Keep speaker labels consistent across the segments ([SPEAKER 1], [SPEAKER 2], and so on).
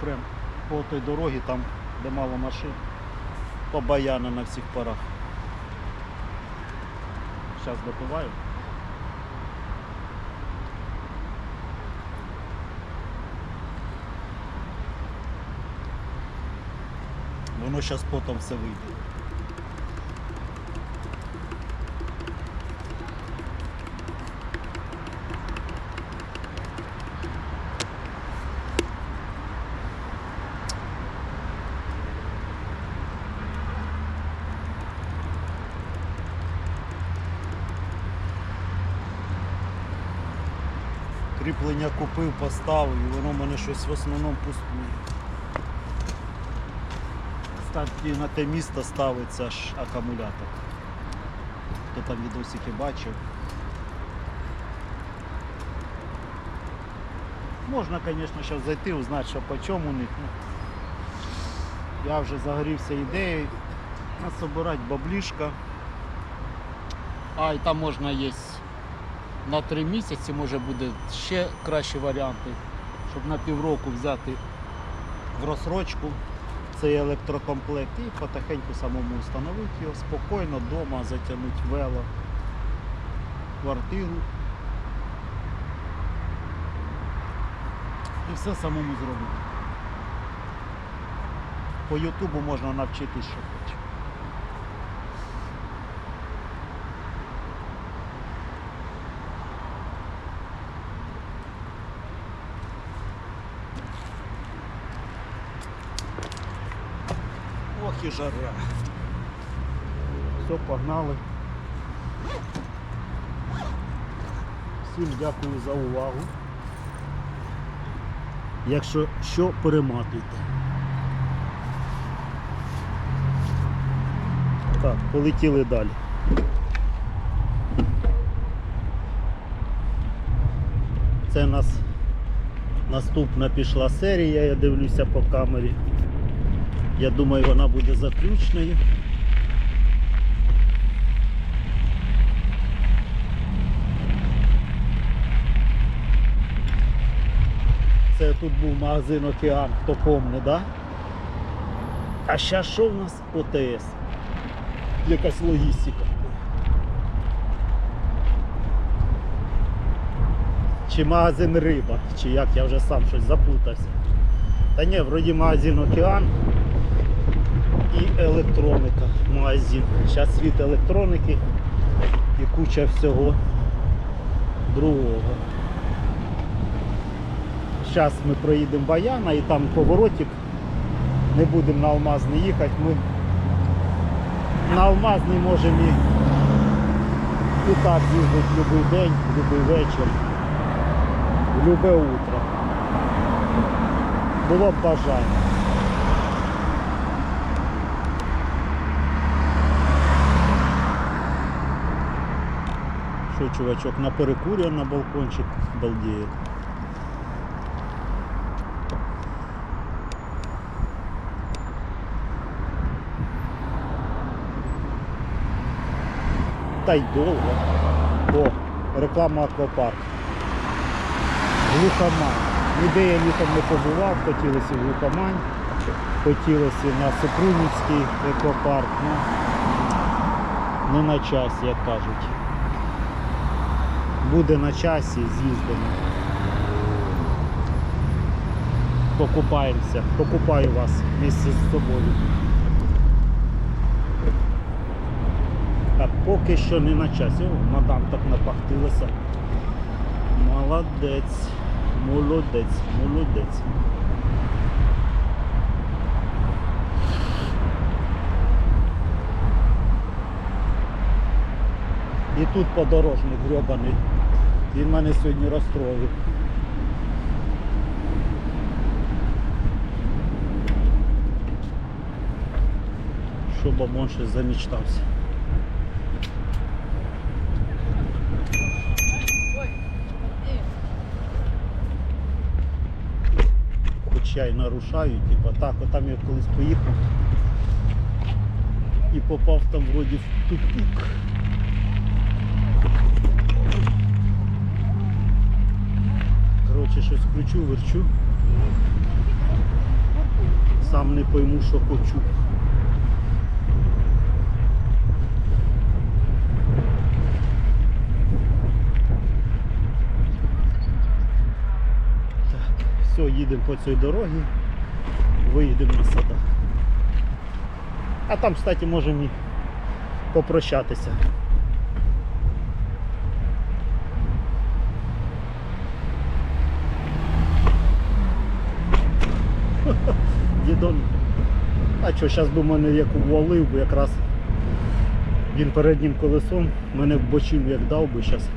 [SPEAKER 1] Прям по той дорогі, там, де мало машин, по баяна на всіх парах. Зараз допиваю. Воно зараз потом все вийде. Кріплення купив, поставив, і воно в мене щось в основному пустує. Кстати, на те місто ставиться ж акумулятор. Хто там відосики бачив. Можна, звісно, зараз зайти, узнати, що по чому у них. Ну, я вже загорівся ідеєю. Насобирати баблішка. А, і там можна є на три місяці, може буде ще кращі варіанти, щоб на півроку взяти в розсрочку цей електрокомплект і потихеньку самому встановити його спокійно вдома, затягнути вело, квартиру. І все самому зробити. По Ютубу можна навчитись, що хоче. І жара. Все, погнали. Всім дякую за увагу. Якщо що, перематуйте. Так, полетіли далі. Це у нас наступна пішла серія, я дивлюся по камері. Я думаю, вона буде заключною. Це тут був магазин Океан, хто помне, да? А зараз що в нас ОТС? Якась логістика. Чи магазин риба, чи як я вже сам щось заплутався. Та ні, вроді магазин Океан і електроніка магазин. Зараз світ електроніки і куча всього другого. Зараз ми проїдемо Баяна і там поворотик. Не будемо на Алмазний їхати. Ми на Алмазний можемо і, і так їздити будь-який день, будь-який вечір, в любе утро. Було б бажання. Що, чувачок, на перекурі на балкончик балдеє. Та й довго. О, реклама аквапарк. Глухомань. Ніде я літом не побував, хотілося в Глухомань, хотілося на Супрунівський еквапарк. Ну, не на часі, як кажуть. Буде на часі, з'їздимо. Покупаємося, покупаю вас місце з собою. А поки що не на часі. О, мадам так напахтилася. Молодець, молодець, молодець. І тут подорожник грьобаний. Він мене сьогодні розстроїв. Що бабон щось замічтався. Хоча й нарушаю, типа так, отам я колись поїхав і попав там вроді в тупик. Коротше, щось кручу, верчу. сам не пойму, що хочу. Все, їдемо по цій дорозі, виїдемо на садах. А там, кстати, можемо і попрощатися. Дідон. А що, зараз би мене як увалив, бо якраз він переднім колесом мене в бочину як дав би зараз.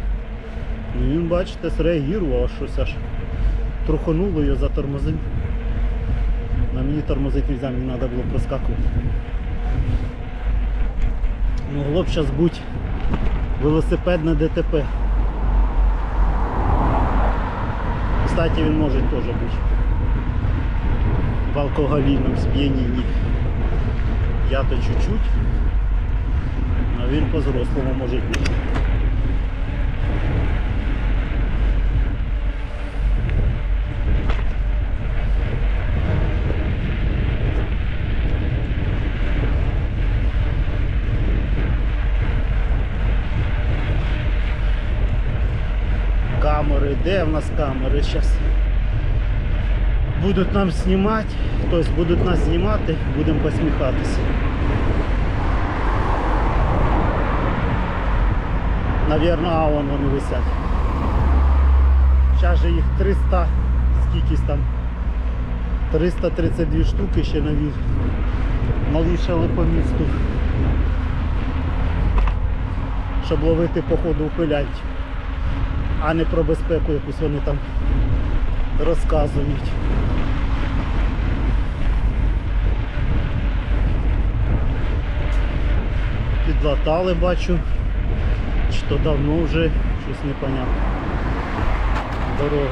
[SPEAKER 1] Ну він, бачите, зреагував, а щось аж трухануло його затормозив. На мені тормозити не можна, мені треба було проскакувати. Могло б зараз бути велосипедне ДТП. Кстати, він може теж бути в алкогольном сп'янінні. Я то чуть-чуть, а він по-зрослому може бути. Камери, де в нас камери зараз? Будуть нам знімати, тобто будуть нас знімати, будемо посміхатися. Навірно, а вон вони висять. Зараз же їх 300, скількись там, 332 штуки ще нові навішали по місту. Щоб ловити по ходу ухилянтів, а не про безпеку якусь вони там розказують. Підлатали бачу, чи то давно вже щось непонятно. Дорогу.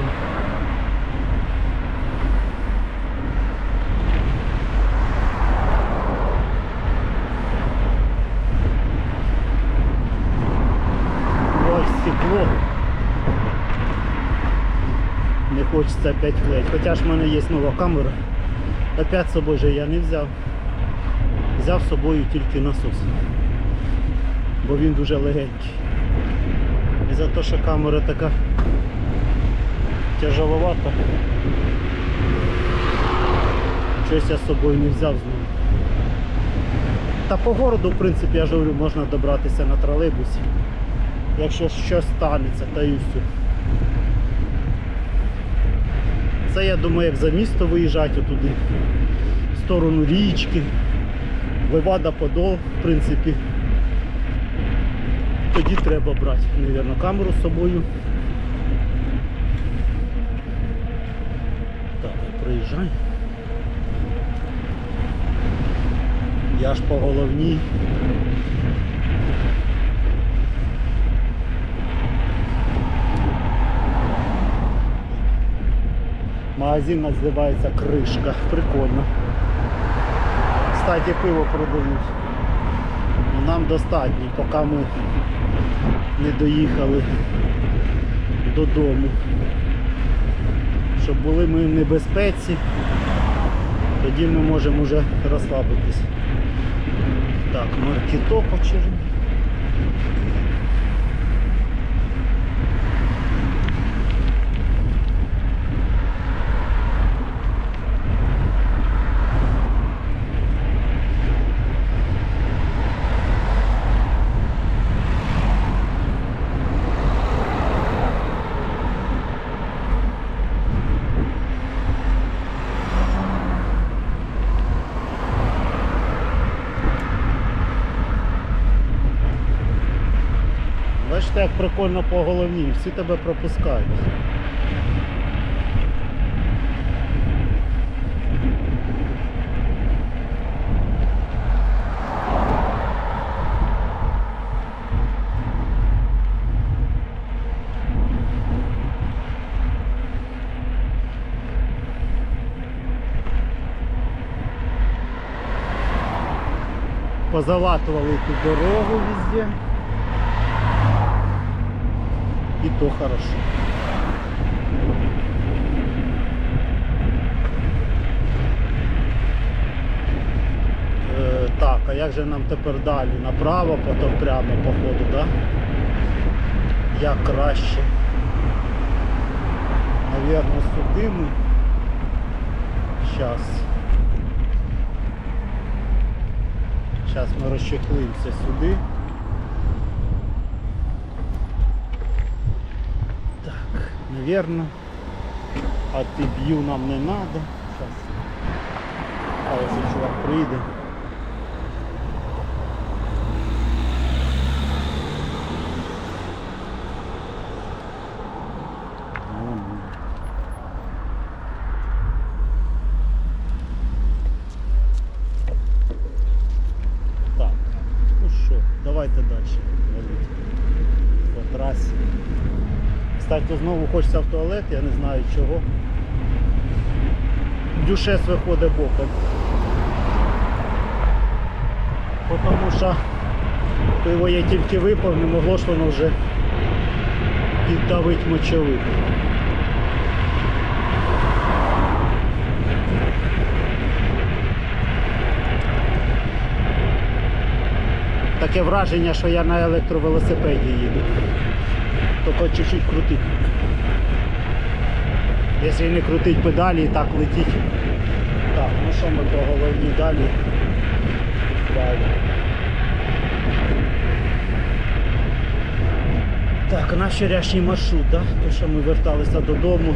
[SPEAKER 1] Ой, стекло. Не хочеться опять клеить. Хоча ж в мене є нова камера. Опять з собою же я не взяв. Взяв з собою тільки насос. Бо він дуже легенький. І за те, що камера така тяжеловата. Щось я з собою не взяв знову. Та по городу, в принципі, я ж говорю, можна добратися на тролейбусі. Якщо щось станеться, та і все. Це я думаю, як за місто виїжджати туди, в сторону річки, Левада Подол, в принципі. Тоді треба брати, мабуть, камеру з собою. Так, я проїжджаю. Я ж по головній. Магазин називається Кришка. Прикольно. Кстати, пиво продають. Нам достатньо, поки ми не доїхали додому. Щоб були ми в небезпеці, тоді ми можемо вже розслабитись. Так, маркеток очередний. Як прикольно по головні, всі тебе пропускають. Позалатували ту дорогу везде. И то хорошо. Так, а як же нам тепер далі? Направо, потім прямо по ходу, да? Як краще. Навірно, сюди ми. Щас. Зараз ми розчехлимося сюди. Так, навірно. А ти б'ю нам не надо. Зараз. А ось чувак прийде. Ну, Так, ну що, давайте далі. валити По трасі. Кстати, хочеться в туалет, я не знаю чого. Дюшес виходить боком. Тому що пиво я тільки випав, не могло ж воно вже піддавить мочовик. Таке враження, що я на електровелосипеді їду. Тільки чуть-чуть крутить. Якщо не крутить педалі і так летить. Так, ну що ми по головні далі? Далі. Так, наш вчорашній маршрут, да? то що ми верталися додому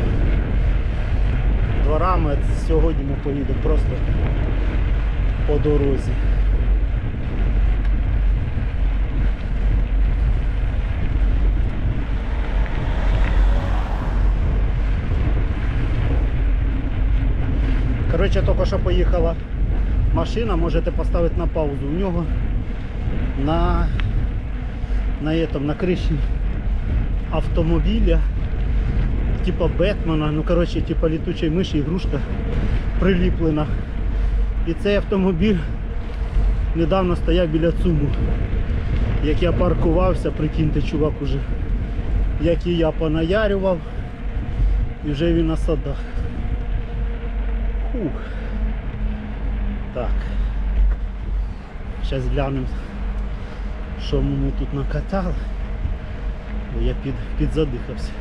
[SPEAKER 1] дворами, сьогодні ми поїдемо просто по дорозі. Коротше, тільки що поїхала машина, можете поставити на паузу. У нього на, на, этом, на криші автомобіля, типа Бетмена, ну коротше, типа літучої миші, ігрушка приліплена. І цей автомобіль недавно стояв біля ЦУМу. Як я паркувався, прикиньте, чувак уже, як і я понаярював, і вже він на садах. Фух. Так. Зараз глянемо, що ми тут накатали. Бо я під, підзадихався.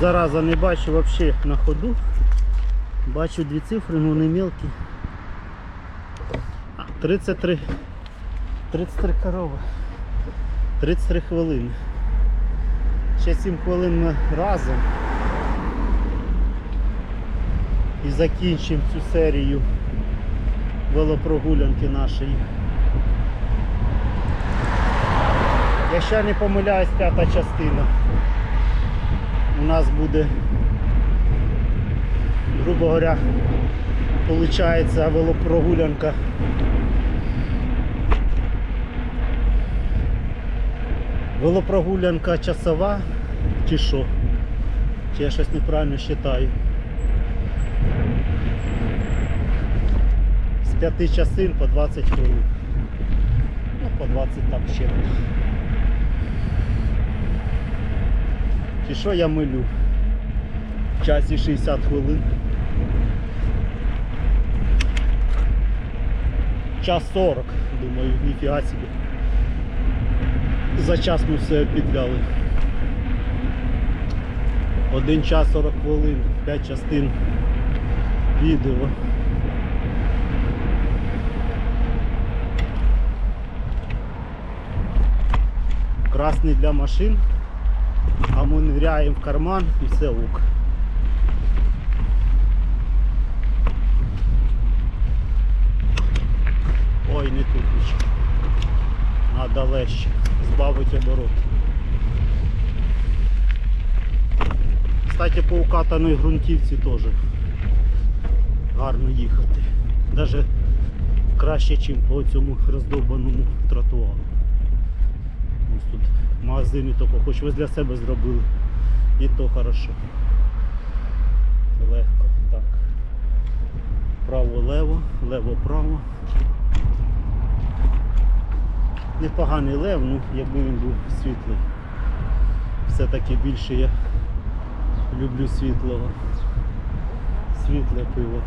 [SPEAKER 1] Зараза не бачу взагалі на ходу. Бачу дві цифри, але не мелкі. А, 33. 33 корови. 33 хвилини. Ще 7 хвилин ми разом. І закінчимо цю серію велопрогулянки нашої. Я не помиляюсь, п'ята частина у нас буде, грубо говоря, получається велопрогулянка. Велопрогулянка часова чи що? Чи я щось неправильно вважаю? З 5 часин по 20 хвилин. Ну, по 20 там ще. Чи що я милю? В часі 60 хвилин. Час 40, думаю, ніфіга собі. За час ми все підляли. Один час 40 хвилин, 5 частин відео. Красний для машин а ми ныряємо в карман і все ок. Ой, не тут нічого. Надо легше. Збавити оборот. Кстати, по укатаної ґрунтівці теж гарно їхати. Даже краще, ніж по цьому роздовбаному тротуару. Ось тут маз... магазині тільки, хоч ви для себе зробили. І то хорошо. Легко. Так. Право-лево, лево-право. Непоганий лев, ну якби він був світлий. Все-таки більше я люблю світлого. Світле пиво.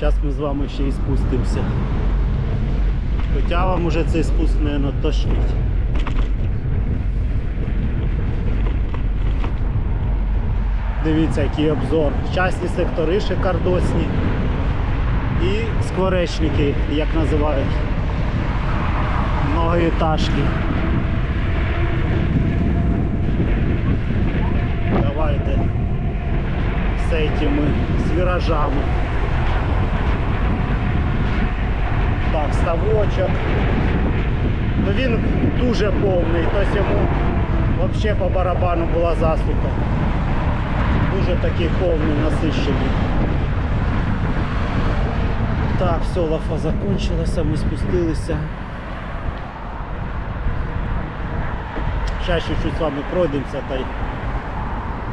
[SPEAKER 1] Зараз ми з вами ще і спустимося. Хоча вам уже цей спуск, мабуть, тошнить. Дивіться, який обзор. Частні сектори шикардосні. І скворечники, як називають. Многоетажки. Давайте з этими, з віражами. Так, ставочок. Ну він дуже повний, тобто йому взагалі по барабану була засуха. Дуже такий повний, насищений. Так, все, лафа закончилася, ми спустилися. Зараз чуть-чуть з вами пройдемося, та й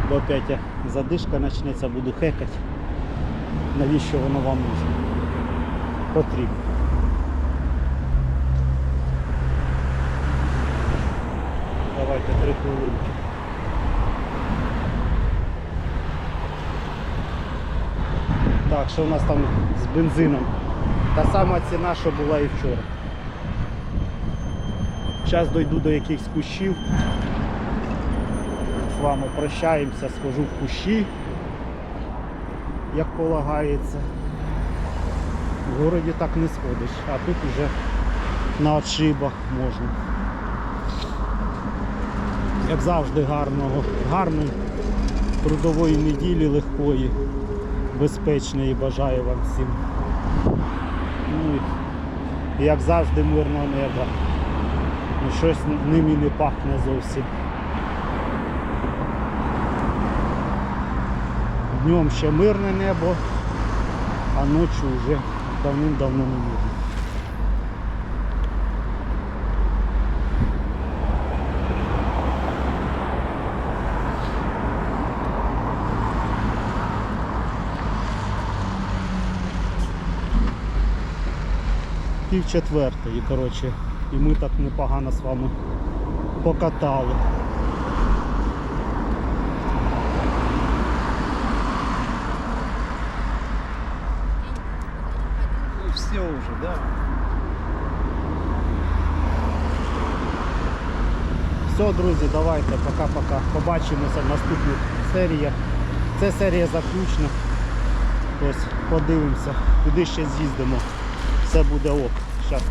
[SPEAKER 1] бо опять задишка почнеться, буду хекати. Навіщо воно вам нужно? Потрібно. Три хвилинки. Так, що у нас там з бензином? Та сама ціна, що була і вчора. Зараз дойду до якихось кущів. З вами прощаємося, схожу в кущі, як полагається. В городі так не сходиш, а тут вже на отшибах можна. Як завжди гарного, гарної трудової неділі, легкої, безпечної бажаю вам всім. Ну і як завжди мирного неба. Ну, щось ним і не пахне зовсім. Днем ще мирне небо, а ночі вже давним-давно не мирне. Пів четвертої, коротше, і ми так непогано з вами покатали.
[SPEAKER 2] Ну все уже, да.
[SPEAKER 1] Все, друзі, давайте, пока-пока. Побачимося в наступних серіях. Це серія заключна. Ось подивимося, куди ще з'їздимо. Все буде ок. Зараз